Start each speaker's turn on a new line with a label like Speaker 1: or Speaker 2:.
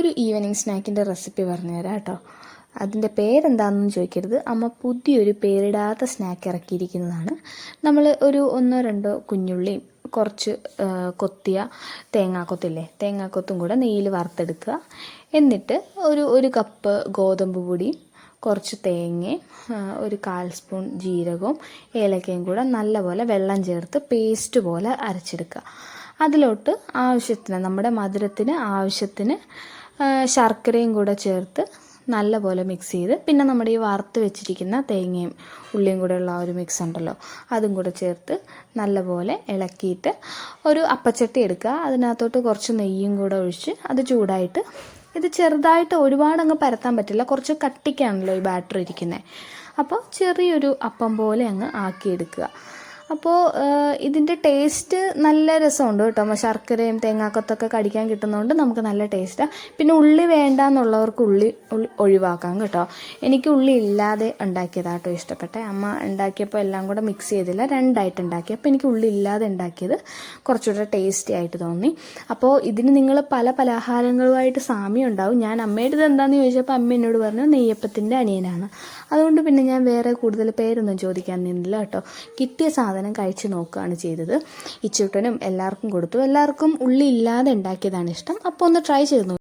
Speaker 1: ഒരു evening സ്നാക്കിന്റെ recipe പറഞ്ഞുതരാം കേട്ടോ. അതിന്റെ പേരെന്താണെന്ന് ചോദിക്കരുത്. അമ്മ പുതിയൊരു പേരിടാത്ത സ്നാക്ക് ഇറക്കിയിരിക്കുന്നതാണ്. നമ്മൾ ഒരു ഒന്നോ രണ്ടോ കുഞ്ഞുള്ളിയും കുറച്ച് കൊത്തിയ തേങ്ങാക്കൊത്തില്ലേ? തേങ്ങാക്കൊത്തും കൂടെ നെയ്യിൽ വറുത്തെടുക്കുക. എന്നിട്ട് ഒരു ഒരു കപ്പ് ഗോതമ്പ് പൊടിയും കുറച്ച് തേങ്ങയും ഒരു കാൽ സ്പൂൺ ജീരകവും ഏലക്കയും കൂടെ നല്ലപോലെ വെള്ളം ചേർത്ത് പേസ്റ്റ് പോലെ അരച്ചെടുക്കുക. അതിലോട്ട് ആവശ്യത്തിന് നമ്മുടെ മധുരത്തിന് ആവശ്യത്തിന് ശർക്കരയും കൂടെ ചേർത്ത് നല്ലപോലെ മിക്സ് ചെയ്ത് പിന്നെ നമ്മുടെ ഈ വറുത്ത് വെച്ചിരിക്കുന്ന തേങ്ങയും ഉള്ളിയും കൂടെ ഉള്ള ആ ഒരു മിക്സ് ഉണ്ടല്ലോ അതും കൂടെ ചേർത്ത് നല്ലപോലെ ഇളക്കിയിട്ട് ഒരു അപ്പച്ചട്ടി എടുക്കുക. അതിനകത്തോട്ട് കുറച്ച് നെയ്യും കൂടെ ഒഴിച്ച് അത് ചൂടായിട്ട് ഇത് ചെറുതായിട്ട് ഒരുപാട് അങ്ങ് പരത്താൻ പറ്റില്ല കുറച്ച് കട്ടിക്കാണല്ലോ ഈ ബാറ്റർ ഇരിക്കുന്നത് അപ്പോൾ ചെറിയൊരു അപ്പം പോലെ അങ്ങ് ആക്കിയെടുക്കുക. അപ്പോൾ ഇതിന്റെ ടേസ്റ്റ് നല്ല രസമുണ്ട് കേട്ടോ. ശർക്കരയും തേങ്ങാക്കൊത്തൊക്കെ കടിക്കാൻ കിട്ടുന്നതുകൊണ്ട് നമുക്ക് നല്ല ടേസ്റ്റാണ് പിന്നെ ഉള്ളി വേണ്ട എന്നുള്ളവർക്ക് ഉള്ളി ഒഴിവാക്കാം കേട്ടോ. എനിക്ക് ഉള്ളി ഇല്ലാതെ ഉണ്ടാക്കിയതാട്ടോ ഇഷ്ടപ്പെട്ടെ. അമ്മ ഉണ്ടാക്കിയപ്പോൾ എല്ലാം കൂടെ മിക്സ് ചെയ്തില്ല. രണ്ടായിട്ട് ഉണ്ടാക്കി. അപ്പോൾ എനിക്ക് ഉള്ളി ഇല്ലാതെ ഉണ്ടാക്കിയത് കുറച്ചുകൂടെ ടേസ്റ്റി ആയിട്ട് തോന്നി. അപ്പോൾ ഇതിന് നിങ്ങൾ പല പലഹാരങ്ങളുമായിട്ട് സാമ്യം ഉണ്ടാവും. ഞാൻ അമ്മയുടെ ഇത് എന്താണെന്ന് ചോദിച്ചപ്പോൾ അമ്മ എന്നോട് പറഞ്ഞു നെയ്യപ്പത്തിന്റെ അനിയനാണ്. അതുകൊണ്ട് പിന്നെ ഞാൻ വേറെ കൂടുതൽ പേരൊന്നും ചോദിക്കാൻ നിന്നില്ല കേട്ടോ. കിട്ടിയ സാധനം കഴിച്ച് നോക്കുകയാണ് ചെയ്തത്. ഇച്ചൂട്ടനും എല്ലാവർക്കും കൊടുത്തു. എല്ലാവർക്കും ഉള്ളി ഇല്ലാതെ ഉണ്ടാക്കിയതാണ് ഇഷ്ടം. അപ്പോൾ ഒന്ന് ട്രൈ ചെയ്ത്